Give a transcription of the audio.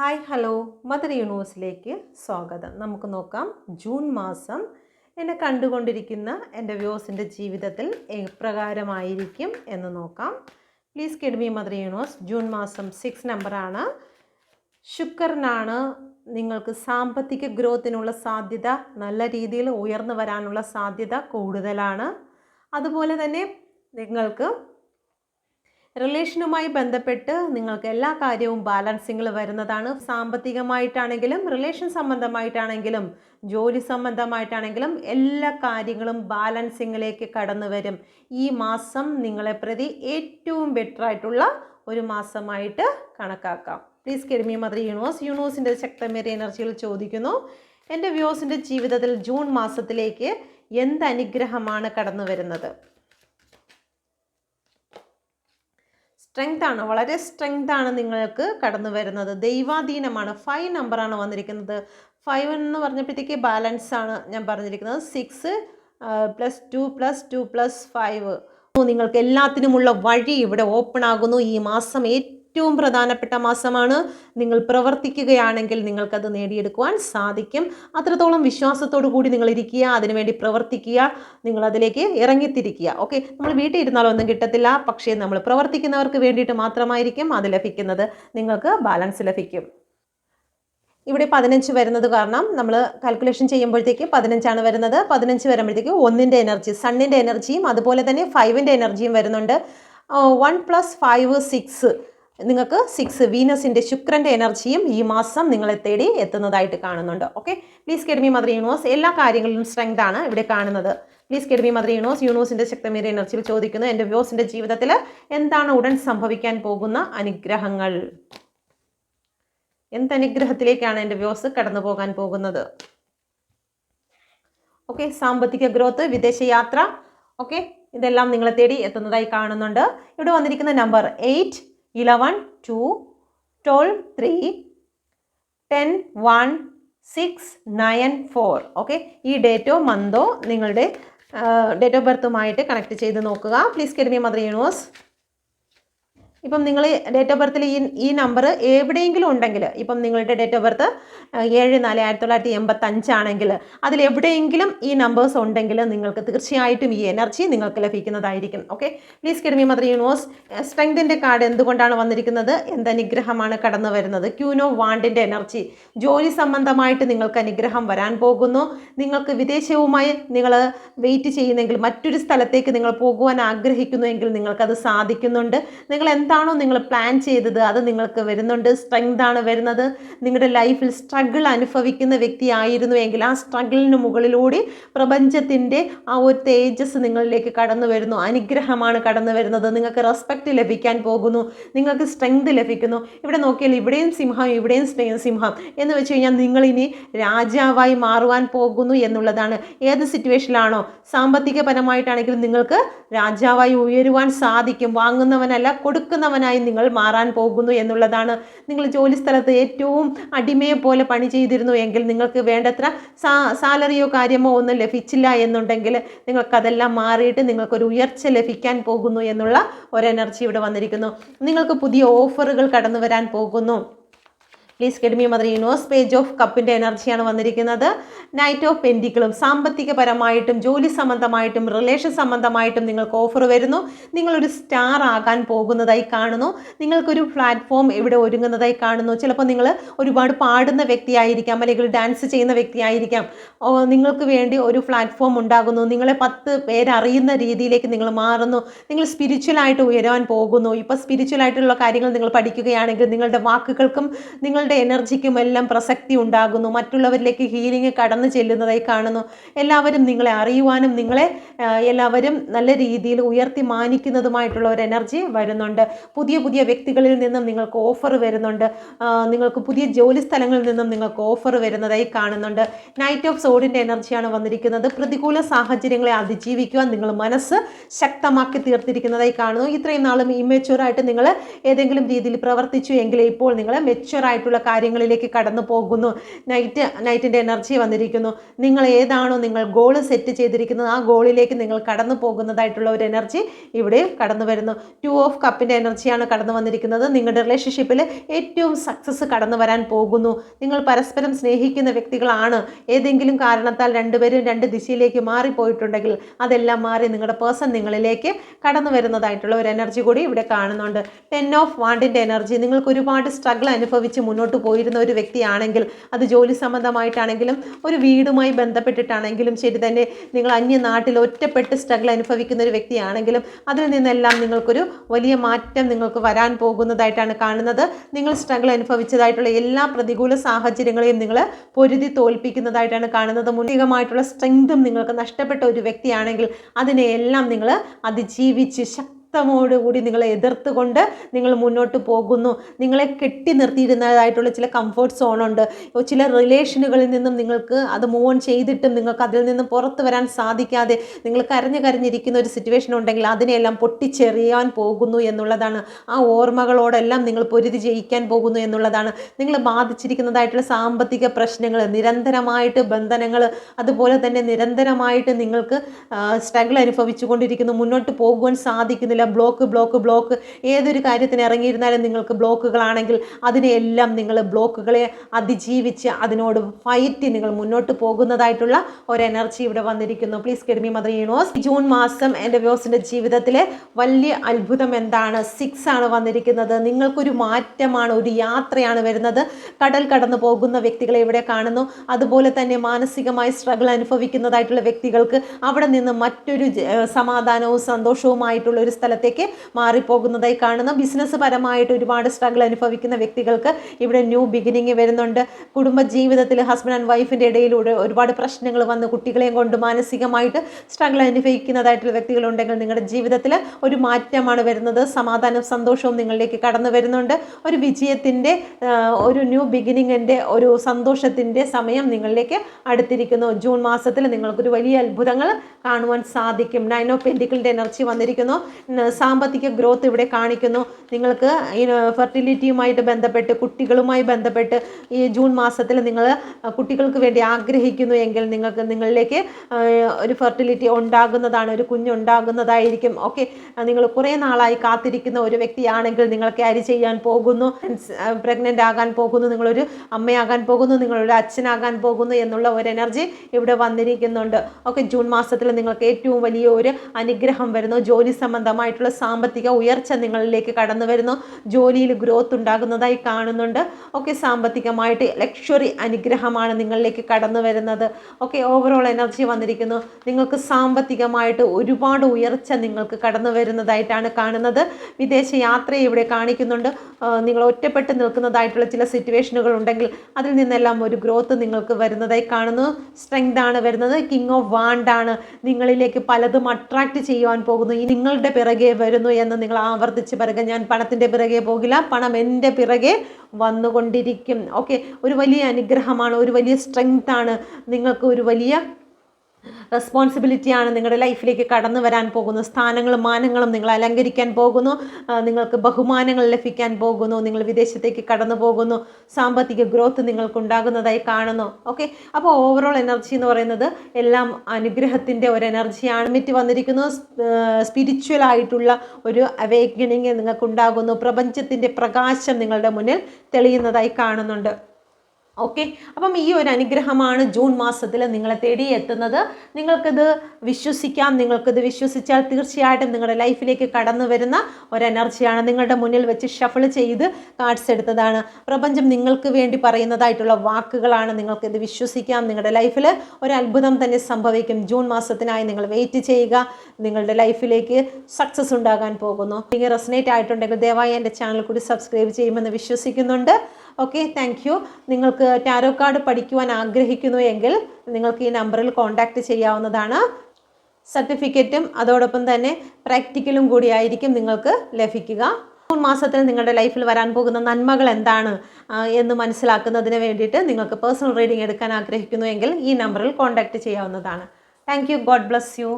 Hi hello mother യൂണിവേഴ്സിലേക്ക് സ്വാഗതം. നമുക്ക് നോക്കാം. ജൂൺ മാസം എന്നെ കണ്ടുകൊണ്ടിരിക്കുന്ന എന്റെ വ്യൂസിന്റെ ജീവിതത്തിൽ എപ്രകാരമായിരിക്കും എന്ന് നോക്കാം. Please guide me mother universe June മാസം സിക്സ് നമ്പറാണ് ശുക്രനാണ് നിങ്ങൾക്ക് സാമ്പത്തിക ഗ്രോത്തിനുള്ള സാധ്യത നല്ല രീതിയിൽ ഉയർന്നു വരാനുള്ള സാധ്യത കൂടുതലാണ്. അതുപോലെ തന്നെ നിങ്ങൾക്ക് റിലേഷനുമായി ബന്ധപ്പെട്ട് നിങ്ങൾക്ക് എല്ലാ കാര്യവും ബാലൻസിങ്ങിൽ വരുന്നതാണ്. സാമ്പത്തികമായിട്ടാണെങ്കിലും റിലേഷൻ സംബന്ധമായിട്ടാണെങ്കിലും ജോലി സംബന്ധമായിട്ടാണെങ്കിലും എല്ലാ കാര്യങ്ങളും ബാലൻസിങ്ങിലേക്ക് കടന്നു വരും. ഈ മാസം നിങ്ങളെ പ്രതി ഏറ്റവും ബെറ്റർ ആയിട്ടുള്ള ഒരു മാസമായിട്ട് കണക്കാക്കാം. പ്ലീസ് കെഡ്മി മദർ യൂണിവേഴ്സ് യൂണിവേഴ്സിന്റെ ശക്തമേറിയ എനർജികൾ ചോദിക്കുന്നു. എന്റെ വ്യൂസിന്റെ ജീവിതത്തിൽ ജൂൺ മാസത്തിലേക്ക് എന്ത് അനുഗ്രഹമാണ് കടന്നു വരുന്നത്? സ്ട്രെങ്ത് ആണ്. വളരെ സ്ട്രെങ്ത് ആണ് നിങ്ങൾക്ക് കടന്നു വരുന്നത്. ദൈവാധീനമാണ്. ഫൈവ് നമ്പറാണ് വന്നിരിക്കുന്നത്. ഫൈവ് എന്ന് പറഞ്ഞപ്പോഴത്തേക്ക് ബാലൻസ് ആണ് ഞാൻ പറഞ്ഞിരിക്കുന്നത്. Six plus two plus two plus five നിങ്ങൾക്ക് എല്ലാത്തിനുമുള്ള വഴി ഇവിടെ ഓപ്പൺ ആകുന്നു. ഈ മാസം ഏറ്റവും പ്രധാനപ്പെട്ട മാസമാണ്. നിങ്ങൾ പ്രവർത്തിക്കുകയാണെങ്കിൽ നിങ്ങൾക്കത് നേടിയെടുക്കുവാൻ സാധിക്കും. അത്രത്തോളം വിശ്വാസത്തോടു കൂടി നിങ്ങൾ ഇരിക്കുക അതിനുവേണ്ടി പ്രവർത്തിക്കുക നിങ്ങൾ അതിലേക്ക് ഇറങ്ങിത്തിരിക്കുക. ഓക്കെ നമ്മൾ വീട്ടിൽ ഇരുന്നാലും ഒന്നും കിട്ടത്തില്ല. പക്ഷേ നമ്മൾ പ്രവർത്തിക്കുന്നവർക്ക് വേണ്ടിയിട്ട് മാത്രമായിരിക്കും അത് ലഭിക്കുന്നത്. നിങ്ങൾക്ക് ബാലൻസ് ലഭിക്കും. ഇവിടെ പതിനഞ്ച് വരുന്നത് കാരണം നമ്മൾ കാൽക്കുലേഷൻ ചെയ്യുമ്പോഴത്തേക്ക് പതിനഞ്ചാണ് വരുന്നത്. പതിനഞ്ച് വരുമ്പോഴത്തേക്ക് ഒന്നിന്റെ എനർജി സണ്ണിന്റെ എനർജിയും അതുപോലെ തന്നെ ഫൈവിന്റെ എനർജിയും വരുന്നുണ്ട്. വൺ പ്ലസ് ഫൈവ് സിക്സ് നിങ്ങൾക്ക് സിക്സ് വീനസിന്റെ ശുക്രന്റെ എനർജിയും ഈ മാസം നിങ്ങളെ തേടി എത്തുന്നതായിട്ട് കാണുന്നുണ്ട്. ഓക്കെ പ്ലീസ് കെഡ്മി മദർ യൂണിവേഴ്സ് എല്ലാ കാര്യങ്ങളിലും സ്ട്രെങ്ത് ആണ് ഇവിടെ കാണുന്നത്. പ്ലീസ് കെഡ്മി മദർ യൂണിവേഴ്സ് യൂണിവേഴ്സിന്റെ ശക്തമേറിയ എനർജിയിൽ ചോദിക്കുന്നു. എന്റെ വ്യൂസിന്റെ ജീവിതത്തിൽ എന്താണ് ഉടൻ സംഭവിക്കാൻ പോകുന്ന അനുഗ്രഹങ്ങൾ? എന്ത് അനുഗ്രഹത്തിലേക്കാണ് എന്റെ വ്യൂസ് കടന്നു പോകാൻ പോകുന്നത്? ഓക്കെ സാമ്പത്തിക ഗ്രോത്ത് വിദേശയാത്ര ഓക്കെ ഇതെല്ലാം നിങ്ങളെ തേടി എത്തുന്നതായി കാണുന്നുണ്ട്. ഇവിടെ വന്നിരിക്കുന്ന number eight eleven two twelve three ten one six nine four. Okay? ഈ ഡേറ്റോ മന്തോ നിങ്ങളുടെ ഡേറ്റ് ഓഫ് ബർത്തുമായിട്ട് കണക്ട് ചെയ്ത് നോക്കുക. പ്ലീസ് കെഡ്മി മദർ യൂണിവേഴ്സ് ഇപ്പം നിങ്ങൾ ഡേറ്റ് ഓഫ് ബർത്തിൽ ഈ ഈ നമ്പർ എവിടെയെങ്കിലും ഉണ്ടെങ്കിൽ ഇപ്പം നിങ്ങളുടെ ഡേറ്റ് ഓഫ് ബർത്ത് ഏഴ് നാല് ആയിരത്തി തൊള്ളായിരത്തി എൺപത്തഞ്ചാണെങ്കിൽ അതിൽ എവിടെയെങ്കിലും ഈ നമ്പേഴ്സ് ഉണ്ടെങ്കിൽ നിങ്ങൾക്ക് തീർച്ചയായിട്ടും ഈ എനർജി നിങ്ങൾക്ക് ലഭിക്കുന്നതായിരിക്കും. Okay please guide me mother universe സ്ട്രെങ്തിന്റെ card എന്തുകൊണ്ടാണ് വന്നിരിക്കുന്നത്? എന്ത് അനുഗ്രഹമാണ് കടന്നു വരുന്നത്? ക്യൂനോ വാണ്ടിന്റെ എനർജി ജോലി സംബന്ധമായിട്ട് നിങ്ങൾക്ക് അനുഗ്രഹം വരാൻ പോകുന്നു. നിങ്ങൾക്ക് വിദേശവുമായി നിങ്ങൾ വെയിറ്റ് ചെയ്യുന്നെങ്കിൽ മറ്റൊരു സ്ഥലത്തേക്ക് നിങ്ങൾ പോകുവാൻ ആഗ്രഹിക്കുന്നുവെങ്കിൽ നിങ്ങൾക്കത് സാധിക്കുന്നുണ്ട്. നിങ്ങൾ എന്താണോ നിങ്ങൾ പ്ലാൻ ചെയ്തത് അത് നിങ്ങൾക്ക് വരുന്നുണ്ട്. സ്ട്രെങ്ത് ആണ് വരുന്നത്. നിങ്ങളുടെ ലൈഫിൽ സ്ട്രഗിൾ അനുഭവിക്കുന്ന വ്യക്തിയായിരുന്നു എങ്കിൽ ആ സ്ട്രഗിളിന് മുകളിലൂടെ പ്രപഞ്ചത്തിന്റെ ആ ഒരു തേജസ് നിങ്ങളിലേക്ക് കടന്നു വരുന്നു. അനുഗ്രഹമാണ് കടന്നു വരുന്നത്. നിങ്ങൾക്ക് റെസ്പെക്റ്റ് ലഭിക്കാൻ പോകുന്നു. നിങ്ങൾക്ക് സ്ട്രെങ്ത് ലഭിക്കുന്നു. ഇവിടെ നോക്കിയാൽ ഇവിടെയും സിംഹം ഇവിടെയും സിംഹം എന്ന് വെച്ച് കഴിഞ്ഞാൽ നിങ്ങളിനി രാജാവായി മാറുവാൻ പോകുന്നു എന്നുള്ളതാണ്. ഏത് സിറ്റുവേഷനിലാണോ സാമ്പത്തികപരമായിട്ടാണെങ്കിലും നിങ്ങൾക്ക് രാജാവായി ഉയരുവാൻ സാധിക്കും. വാങ്ങുന്നവനല്ല കൊടുക്കുന്നവനായി നിങ്ങൾ മാറാൻ പോകുന്നു എന്നുള്ളതാണ് നിങ്ങൾ ജോലി സ്ഥലത്ത് ഏറ്റവും അടിമയെ പോലെ പണി ചെയ്തിരുന്നു എങ്കിൽ നിങ്ങൾക്ക് വേണ്ടത്ര സാ സാലറിയോ കാര്യമോ ഒന്നും ലഭിച്ചില്ല എന്നുണ്ടെങ്കിൽ നിങ്ങൾക്കതെല്ലാം മാറിയിട്ട് നിങ്ങൾക്കൊരു ഉയർച്ച ലഭിക്കാൻ പോകുന്നു എന്നുള്ള ഒരു എനർജി ഇവിടെ വന്നിരിക്കുന്നു. നിങ്ങൾക്ക് പുതിയ ഓഫറുകൾ കടന്നു വരാൻ പോകുന്നു. Please കെഡ്മി mother universe page of കപ്പിന്റെ എനർജിയാണ് വന്നിരിക്കുന്നത്. നൈറ്റ് ഓഫ് പെൻഡിക്കിളും സാമ്പത്തികപരമായിട്ടും ജോലി സംബന്ധമായിട്ടും റിലേഷൻ സംബന്ധമായിട്ടും നിങ്ങൾക്ക് ഓഫർ വരുന്നു. നിങ്ങളൊരു സ്റ്റാർ ആകാൻ പോകുന്നതായി കാണുന്നു. നിങ്ങൾക്കൊരു പ്ലാറ്റ്ഫോം ഇവിടെ ഒരുങ്ങുന്നതായി കാണുന്നു. ചിലപ്പോൾ നിങ്ങൾ ഒരുപാട് പാടുന്ന വ്യക്തിയായിരിക്കാം അല്ലെങ്കിൽ ഡാൻസ് ചെയ്യുന്ന വ്യക്തിയായിരിക്കാം. നിങ്ങൾക്ക് വേണ്ടി ഒരു പ്ലാറ്റ്ഫോം ഉണ്ടാകുന്നു. നിങ്ങളെ പത്ത് പേരറിയുന്ന രീതിയിലേക്ക് നിങ്ങൾ മാറുന്നു. നിങ്ങൾ സ്പിരിച്വലായിട്ട് ഉയരാൻ പോകുന്നു. ഇപ്പോൾ സ്പിരിച്വലായിട്ടുള്ള കാര്യങ്ങൾ നിങ്ങൾ പഠിക്കുകയാണെങ്കിൽ നിങ്ങളുടെ വാക്കുകൾക്കും നിങ്ങൾ നിങ്ങളുടെ എനർജിക്കും എല്ലാം പ്രസക്തി ഉണ്ടാകുന്നു. മറ്റുള്ളവരിലേക്ക് ഹീലിംഗ് കടന്നു ചെല്ലുന്നതായി കാണുന്നു. എല്ലാവരും നിങ്ങളെ അറിയുവാനും നിങ്ങളെ എല്ലാവരും നല്ല രീതിയിൽ ഉയർത്തി മാനിക്കുന്നതുമായിട്ടുള്ള ഒരു എനർജി വരുന്നുണ്ട്. പുതിയ പുതിയ വ്യക്തികളിൽ നിന്നും നിങ്ങൾക്ക് ഓഫർ വരുന്നുണ്ട്. നിങ്ങൾക്ക് പുതിയ ജോലി സ്ഥലങ്ങളിൽ നിന്നും നിങ്ങൾക്ക് ഓഫർ വരുന്നതായി കാണുന്നുണ്ട്. നൈറ്റ് ഓഫ് സോഡിന്റെ എനർജിയാണ് വന്നിരിക്കുന്നത്. പ്രതികൂല സാഹചര്യങ്ങളെ അതിജീവിക്കുവാൻ നിങ്ങൾ മനസ്സ് ശക്തമാക്കി തീർത്തിരിക്കുന്നതായി കാണുന്നു. ഇത്രയും നാളും ഇമെച്യൂറായിട്ട് നിങ്ങൾ ഏതെങ്കിലും രീതിയിൽ പ്രവർത്തിച്ചു എങ്കിൽ ഇപ്പോൾ നിങ്ങൾ മെച്യൂറായിട്ടുള്ള ആയിട്ടുള്ള കാര്യങ്ങളിലേക്ക് കടന്നു പോകുന്നു. നൈറ്റ് നൈറ്റിന്റെ എനർജി വന്നിരിക്കുന്നു. നിങ്ങൾ ഏതാണോ നിങ്ങൾ ഗോൾ സെറ്റ് ചെയ്തിരിക്കുന്നത് ആ ഗോളിലേക്ക് നിങ്ങൾ കടന്നു പോകുന്നതായിട്ടുള്ള ഒരു എനർജി ഇവിടെ കടന്നു വരുന്നു. ടു ഓഫ് കപ്പിന്റെ എനർജിയാണ് കടന്നു വന്നിരിക്കുന്നത്. നിങ്ങളുടെ റിലേഷൻഷിപ്പിൽ ഏറ്റവും സക്സസ് കടന്നു വരാൻ പോകുന്നു. നിങ്ങൾ പരസ്പരം സ്നേഹിക്കുന്ന വ്യക്തികളാണ്. ഏതെങ്കിലും കാരണത്താൽ രണ്ടുപേരും രണ്ട് ദിശയിലേക്ക് മാറിപ്പോയിട്ടുണ്ടെങ്കിൽ അതെല്ലാം മാറി നിങ്ങളുടെ പേഴ്സൺ നിങ്ങളിലേക്ക് കടന്നു വരുന്നതായിട്ടുള്ള ഒരു എനർജി കൂടി ഇവിടെ കാണുന്നുണ്ട്. ടെൻ ഓഫ് വാണ്ടിന്റെ എനർജി നിങ്ങൾക്ക് ഒരുപാട് സ്ട്രഗിൾ അനുഭവിച്ച് മുന്നോട്ട് പോയിരുന്ന ഒരു വ്യക്തിയാണെങ്കിൽ അത് ജോലി സംബന്ധമായിട്ടാണെങ്കിലും ഒരു വീടുമായി ബന്ധപ്പെട്ടിട്ടാണെങ്കിലും ശരി തന്നെ നിങ്ങൾ അന്യനാട്ടിൽ ഒറ്റപ്പെട്ട് സ്ട്രഗിൾ അനുഭവിക്കുന്ന ഒരു വ്യക്തിയാണെങ്കിലും അതിൽ നിന്നെല്ലാം നിങ്ങൾക്കൊരു വലിയ മാറ്റം നിങ്ങൾക്ക് വരാൻ പോകുന്നതായിട്ടാണ് കാണുന്നത്. നിങ്ങൾ സ്ട്രഗിൾ അനുഭവിച്ചതായിട്ടുള്ള എല്ലാ പ്രതികൂല സാഹചര്യങ്ങളെയും നിങ്ങൾ പൊരുതി തോൽപ്പിക്കുന്നതായിട്ടാണ് കാണുന്നത്. മുന്നികമായിട്ടുള്ള സ്ട്രെങ്തും നിങ്ങൾക്ക് നഷ്ടപ്പെട്ട ഒരു വ്യക്തിയാണെങ്കിൽ അതിനെയെല്ലാം നിങ്ങൾ അതിജീവിച്ച് ശക്തി ശക്തമോടുകൂടി നിങ്ങളെ എതിർത്തുകൊണ്ട് നിങ്ങൾ മുന്നോട്ട് പോകുന്നു. നിങ്ങളെ കെട്ടി നിർത്തിയിരുന്നതായിട്ടുള്ള ചില കംഫർട്ട് സോണുണ്ട് ചില റിലേഷനുകളിൽ നിന്നും നിങ്ങൾക്ക് അത് മൂവ് ഓൺ ചെയ്തിട്ടും നിങ്ങൾക്ക് അതിൽ നിന്നും പുറത്തു വരാൻ സാധിക്കാതെ നിങ്ങൾ കരഞ്ഞു കരഞ്ഞിരിക്കുന്ന ഒരു സിറ്റുവേഷൻ ഉണ്ടെങ്കിൽ അതിനെയെല്ലാം പൊട്ടിച്ചെറിയാൻ പോകുന്നു എന്നുള്ളതാണ്. ആ ഓർമ്മകളോടെല്ലാം നിങ്ങൾ പൊരുതി ജയിക്കാൻ പോകുന്നു എന്നുള്ളതാണ്. നിങ്ങൾ ബാധിച്ചിരിക്കുന്നതായിട്ടുള്ള സാമ്പത്തിക പ്രശ്നങ്ങൾ നിരന്തരമായിട്ട് ബന്ധനങ്ങൾ അതുപോലെ തന്നെ നിരന്തരമായിട്ട് നിങ്ങൾക്ക് സ്ട്രഗിൾ അനുഭവിച്ചുകൊണ്ടിരിക്കുന്നു മുന്നോട്ട് പോകുവാൻ സാധിക്കുന്നില്ല ബ്ലോക്ക് ബ്ലോക്ക് ബ്ലോക്ക് ഏതൊരു കാര്യത്തിന് ഇറങ്ങിയിരുന്നാലും നിങ്ങൾക്ക് ബ്ലോക്കുകളാണെങ്കിൽ അതിനെയെല്ലാം നിങ്ങൾ ബ്ലോക്കുകളെ അതിജീവിച്ച് അതിനോട് ഫൈറ്റ് നിങ്ങൾ മുന്നോട്ട് പോകുന്നതായിട്ടുള്ള ഒരു എനർജി ഇവിടെ വന്നിരിക്കുന്നു. പ്ലീസ് കെഡ്മി മദർ യൂണിവേഴ്സ് ജൂൺ മാസം എന്റെ വ്യോസിന്റെ ജീവിതത്തിലെ വലിയ അത്ഭുതം എന്താണ്? സിക്സ് ആണ് വന്നിരിക്കുന്നത്. നിങ്ങൾക്കൊരു മാറ്റമാണ് ഒരു യാത്രയാണ് വരുന്നത്. കടൽ കടന്നു പോകുന്ന വ്യക്തികളെ ഇവിടെ കാണുന്നു. അതുപോലെ തന്നെ മാനസികമായി സ്ട്രഗിൾ അനുഭവിക്കുന്നതായിട്ടുള്ള വ്യക്തികൾക്ക് അവിടെ നിന്ന് മറ്റൊരു സമാധാനവും സന്തോഷവുമായിട്ടുള്ള ഒരു സ്ഥലത്തേക്ക് മാറിപ്പോകുന്നതായി കാണുന്നു. ബിസിനസ് പരമായിട്ട് ഒരുപാട് സ്ട്രഗിൾ അനുഭവിക്കുന്ന വ്യക്തികൾക്ക് ഇവിടെ ന്യൂ ബിഗിനിങ് വരുന്നുണ്ട്. കുടുംബ ജീവിതത്തിൽ ഹസ്ബൻഡ് ആൻഡ് വൈഫിന്റെ ഇടയിലൂടെ ഒരുപാട് പ്രശ്നങ്ങൾ വന്ന് കുട്ടികളെയും കൊണ്ട് മാനസികമായിട്ട് സ്ട്രഗിൾ അനുഭവിക്കുന്നതായിട്ടുള്ള വ്യക്തികളുണ്ടെങ്കിൽ നിങ്ങളുടെ ജീവിതത്തിൽ ഒരു മാറ്റമാണ് വരുന്നത്. സമാധാനവും സന്തോഷവും നിങ്ങളിലേക്ക് കടന്നു വരുന്നുണ്ട്. ഒരു വിജയത്തിന്റെ ഒരു ന്യൂ ബിഗിനിങ്ങിന്റെ ഒരു സന്തോഷത്തിന്റെ സമയം നിങ്ങളിലേക്ക് അടുത്തിരിക്കുന്നു. ജൂൺ മാസത്തിൽ നിങ്ങൾക്കൊരു വലിയ അത്ഭുതങ്ങൾ കാണുവാൻ സാധിക്കും. നൈൻ ഓഫ് എനർജി വന്നിരിക്കുന്നു. സാമ്പത്തിക ഗ്രോത്ത് ഇവിടെ കാണിക്കുന്നു. നിങ്ങൾക്ക് ഫെർട്ടിലിറ്റിയുമായിട്ട് ബന്ധപ്പെട്ട് കുട്ടികളുമായി ബന്ധപ്പെട്ട് ഈ ജൂൺ മാസത്തിൽ നിങ്ങൾ കുട്ടികൾക്ക് വേണ്ടി ആഗ്രഹിക്കുന്നു എങ്കിൽ നിങ്ങൾക്ക് നിങ്ങളിലേക്ക് ഒരു ഫെർട്ടിലിറ്റി ഉണ്ടാകുന്നതാണ് ഒരു കുഞ്ഞുണ്ടാകുന്നതായിരിക്കും. ഓക്കെ. നിങ്ങൾ കുറേ നാളായി കാത്തിരിക്കുന്ന ഒരു വ്യക്തിയാണെങ്കിൽ നിങ്ങൾ ക്യാരി ചെയ്യാൻ പോകുന്നു. പ്രഗ്നന്റ് ആകാൻ പോകുന്നു നിങ്ങളൊരു അമ്മയാകാൻ പോകുന്നു നിങ്ങളൊരു അച്ഛനാകാൻ പോകുന്നു എന്നുള്ള ഒരു എനർജി ഇവിടെ വന്നിരിക്കുന്നുണ്ട്. ഓക്കെ ജൂൺ മാസത്തിൽ നിങ്ങൾക്ക് ഏറ്റവും വലിയ ഒരു അനുഗ്രഹം വരുന്നു. ജോലി സംബന്ധമായിട്ടുള്ള സാമ്പത്തിക ഉയർച്ച നിങ്ങളിലേക്ക് കടന്നു വരുന്നു. ജോലിയിൽ ഗ്രോത്ത് ഉണ്ടാകുന്നതായി കാണുന്നുണ്ട്. ഓക്കെ സാമ്പത്തികമായിട്ട് ലക്ഷറി അനുഗ്രഹമാണ് നിങ്ങളിലേക്ക് കടന്നു വരുന്നത്. ഓക്കെ ഓവറോൾ എനർജി വന്നിരിക്കുന്നു. നിങ്ങൾക്ക് സാമ്പത്തികമായിട്ട് ഒരുപാട് ഉയർച്ച നിങ്ങൾക്ക് കടന്നു വരുന്നതായിട്ടാണ് കാണുന്നത്. വിദേശ യാത്രയെ ഇവിടെ കാണിക്കുന്നുണ്ട്. നിങ്ങൾ ഒറ്റപ്പെട്ട് നിൽക്കുന്നതായിട്ടുള്ള ചില സിറ്റുവേഷനുകൾ ഉണ്ടെങ്കിൽ അതിൽ നിന്നെല്ലാം ഒരു ഗ്രോത്ത് നിങ്ങൾക്ക് വരുന്നതായി കാണുന്നു. സ്ട്രെങ്ത് ആണ് വരുന്നത്. കിങ് ഓഫ് വാണ്ട് ആണ്. നിങ്ങളിലേക്ക് പലതും അട്രാക്റ്റ് ചെയ്യുവാൻ പോകുന്നു. നിങ്ങളുടെ പിറകെ വരുന്നു എന്ന് നിങ്ങൾ ആവർത്തിച്ച് പറയുക. ഞാൻ പണത്തിന്റെ പിറകെ പോകില്ല പണം എന്റെ പിറകെ വന്നുകൊണ്ടിരിക്കും. ഓക്കെ ഒരു വലിയ അനുഗ്രഹമാണ് ഒരു വലിയ സ്ട്രെങ്ത്താണ് നിങ്ങൾക്ക് ഒരു വലിയ റെസ്പോൺസിബിലിറ്റിയാണ് നിങ്ങളുടെ ലൈഫിലേക്ക് കടന്നു വരാൻ പോകുന്നു. സ്ഥാനങ്ങളും മാനങ്ങളും നിങ്ങൾ അലങ്കരിക്കാൻ പോകുന്നു. നിങ്ങൾക്ക് ബഹുമാനങ്ങൾ ലഭിക്കാൻ പോകുന്നു. നിങ്ങൾ വിദേശത്തേക്ക് കടന്നു പോകുന്നു. സാമ്പത്തിക ഗ്രോത്ത് നിങ്ങൾക്ക് ഉണ്ടാകുന്നതായി കാണുന്നു. ഓക്കെ അപ്പോൾ ഓവറോൾ എനർജി എന്ന് പറയുന്നത് എല്ലാം അനുഗ്രഹത്തിന്റെ ഒരു എനർജിയാണ് മിറ്റ് വന്നിരിക്കുന്നു. സ്പിരിച്വൽ ആയിട്ടുള്ള ഒരു അവേക്കണിങ് നിങ്ങൾക്ക് ഉണ്ടാകുന്നു. പ്രപഞ്ചത്തിന്റെ പ്രകാശം നിങ്ങളുടെ മുന്നിൽ തെളിയുന്നതായി കാണുന്നുണ്ട്. ഓക്കെ അപ്പം ഈ ഒരു അനുഗ്രഹമാണ് ജൂൺ മാസത്തിൽ നിങ്ങളെ തേടി എത്തുന്നത് നിങ്ങൾക്കിത് വിശ്വസിക്കാം. നിങ്ങൾക്കിത് വിശ്വസിച്ചാൽ തീർച്ചയായിട്ടും നിങ്ങളുടെ ലൈഫിലേക്ക് കടന്നു വരുന്ന ഒരു എനർജിയാണ് നിങ്ങളുടെ മുന്നിൽ വെച്ച് ഷഫിൾ ചെയ്ത് കാർഡ്സ് എടുത്തതാണ്. പ്രപഞ്ചം നിങ്ങൾക്ക് വേണ്ടി പറയുന്നതായിട്ടുള്ള വാക്കുകളാണ് നിങ്ങൾക്കിത് വിശ്വസിക്കാം. നിങ്ങളുടെ ലൈഫിൽ ഒരു അത്ഭുതം തന്നെ സംഭവിക്കും. ജൂൺ മാസത്തിനായി നിങ്ങൾ വെയിറ്റ് ചെയ്യുക. നിങ്ങളുടെ ലൈഫിലേക്ക് സക്സസ് ഉണ്ടാകാൻ പോകുന്നു. നിങ്ങൾ റെസനേറ്റ് ആയിട്ടുണ്ടെങ്കിൽ ദയവായി എന്റെ ചാനൽ കൂടി സബ്സ്ക്രൈബ് ചെയ്യുമെന്ന് വിശ്വസിക്കുന്നുണ്ട്. ഓക്കെ താങ്ക് യു നിങ്ങൾക്ക് ടാരോ കാർഡ് പഠിക്കുവാൻ ആഗ്രഹിക്കുന്നു എങ്കിൽ നിങ്ങൾക്ക് ഈ നമ്പറിൽ കോൺടാക്റ്റ് ചെയ്യാവുന്നതാണ്. സർട്ടിഫിക്കറ്റും അതോടൊപ്പം തന്നെ പ്രാക്ടിക്കലും കൂടിയായിരിക്കും നിങ്ങൾക്ക് ലഭിക്കുക. ജൂൺ മാസത്തിൽ നിങ്ങളുടെ ലൈഫിൽ വരാൻ പോകുന്ന നന്മകൾ എന്താണ് എന്ന് മനസ്സിലാക്കുന്നതിന് വേണ്ടിയിട്ട് നിങ്ങൾക്ക് പേഴ്സണൽ റീഡിംഗ് എടുക്കാൻ ആഗ്രഹിക്കുന്നു എങ്കിൽ ഈ നമ്പറിൽ കോൺടാക്റ്റ് ചെയ്യാവുന്നതാണ്. Thank you God bless you